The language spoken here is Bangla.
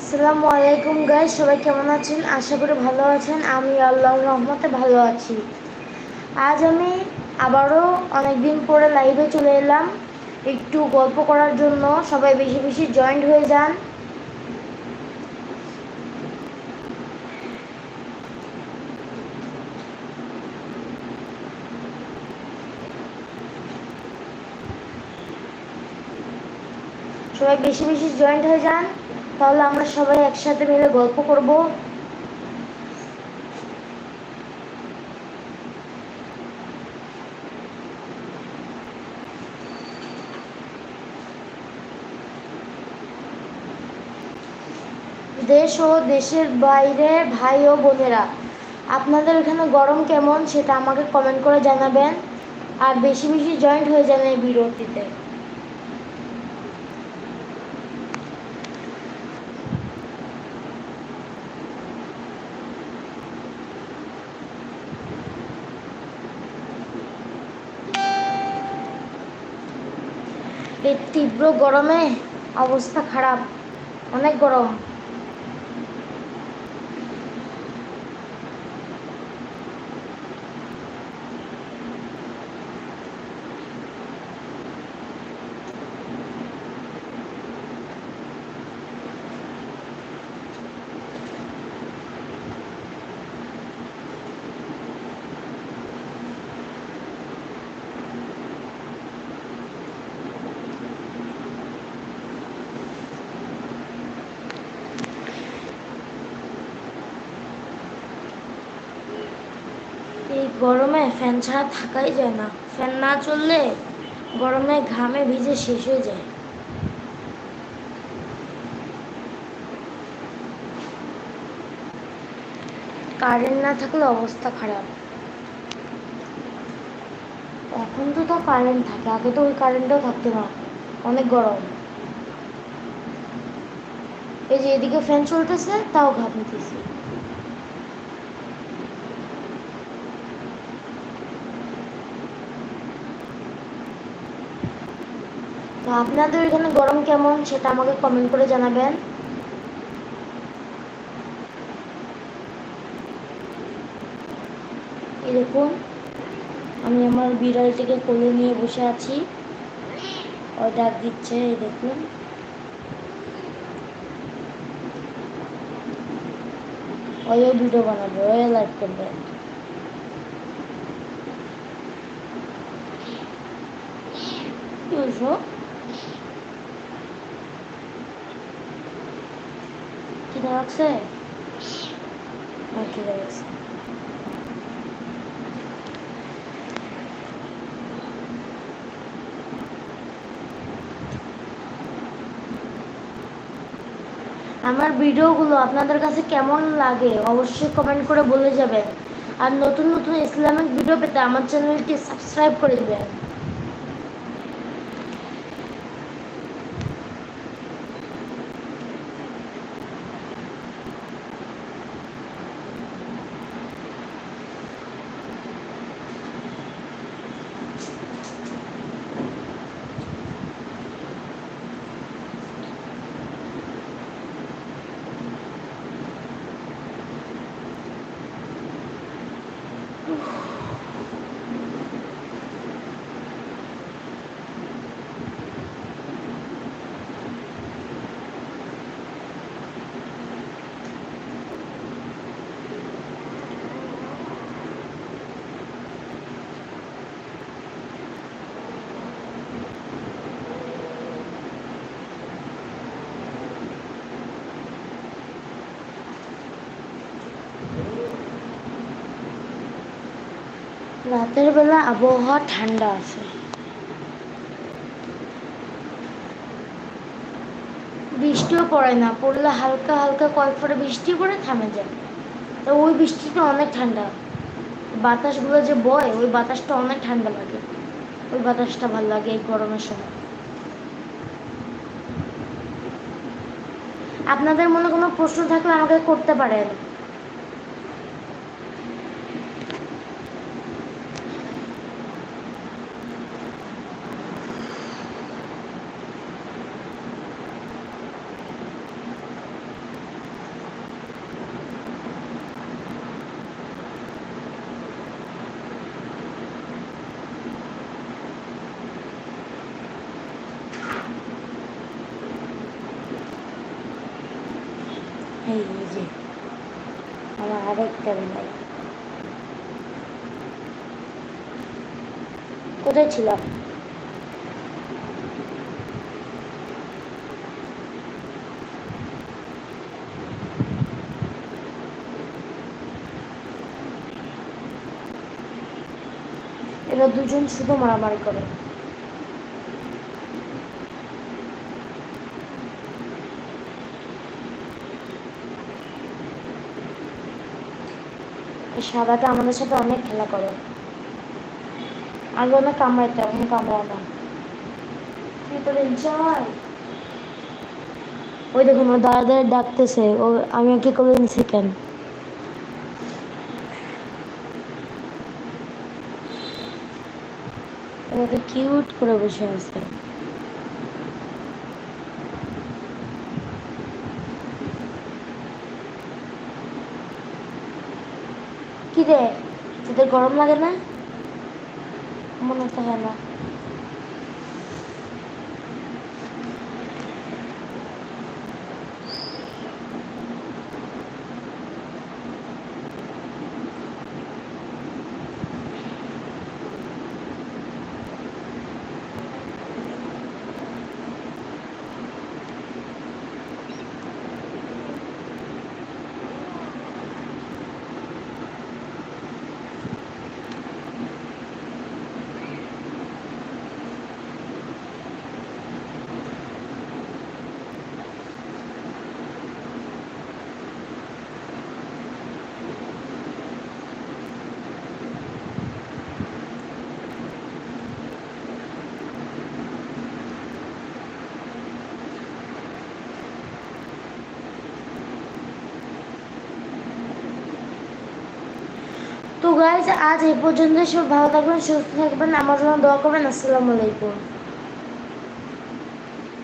আসসালামু আলাইকুম গাই সবাই কেমন আছেন? আশা করি ভালো আছেন। আমি আল্লাহর রহমতে ভালো আছি। আজ আমি আবারও অনেকদিন পরে লাইভে চলে এলাম। একটু গল্প করার জন্য সবাই বেশি বেশি জয়েন্ট হয়ে যান। সবাই বেশি বেশি জয়েন্ট হয়ে যান। তাহলে আমরা সবাই একসাথে মিলে গল্প করব? দেশ ও দেশের বাইরে ভাই ও বোনেরা, আপনাদের এখানে গরম কেমন সেটা আমাকে কমেন্ট করে জানাবেন। আর বেশি বেশি জয়েন্ট হয়ে যান এই বিরতিতে। তীব্র গরমে অবস্থা খারাপ অনেক গরম এই গরমে ফ্যান ছাড়া থাকাই যায় না। ফ্যান না চললে গরমে ঘামে ভিজে শেষ হয়ে যায়। কারেন্ট না থাকলে অবস্থা খারাপ। এখন তো তো কারেন্ট থাকে, আগে তো ওই কারেন্টও থাকতো না। অনেক গরম। এই যে এদিকে ফ্যান চলতেছে, তাও ঘামতেছি তো আপনাদের এখানে গরম কেমন সেটা আমাকে কমেন্ট করে জানাবেন। এই দেখুন, আমি আমার বিড়ালটিকে কোলে নিয়ে বসে আছি। ও ডাক দিচ্ছে, এই দেখুন। ওইও ভিডিও বানাবে ওই লাইভ করবে। কি খিদে লাগছে আমার খিদে লাগছে আমার ভিডিওগুলো আপনাদের কাছে কেমন লাগে অবশ্যই কমেন্ট করে বলে যাবেন। আর নতুন নতুন ইসলামিক ভিডিও পেতে আমার চ্যানেলটি সাবস্ক্রাইব করে দেবেন। রাতের বেলা আবহাওয়া ঠান্ডা আছে। বৃষ্টিও পড়ে না, পড়লে হালকা হালকা কয়েক ফোঁটা বৃষ্টি পড়ে থামে যায়। তো ওই বৃষ্টিটা অনেক ঠান্ডা। বাতাসগুলো যে বয়, ওই বাতাসটা অনেক ঠান্ডা লাগে। ওই বাতাসটা ভালো লাগে এই গরমের সময়। আপনাদের মনে কোনো প্রশ্ন থাকলে আমাকে করতে পারেন। এই যে আমার আরেকটা কোথায় ছিলাম এরা দুজন শুধু মারামারি করে। সাদাটা আমাদের সাথে অনেক খেলা করে। আগে অনেক কামড়াইতে, এখন না। ভিতরে যাই ওই দেখুন ও দাদা দাদা ডাকতেছে। ও, আমি ওকে কোলে নিছি কেন কিউট করে বসে আছে। কি রে? তোদের গরম লাগে না? মনে তো হয় না। তো গাইজ আজ এই পর্যন্ত সব ভালো থাকবেন, সুস্থ থাকবেন। আমার জন্য দোয়া করবেন। আসসালামু আলাইকুম।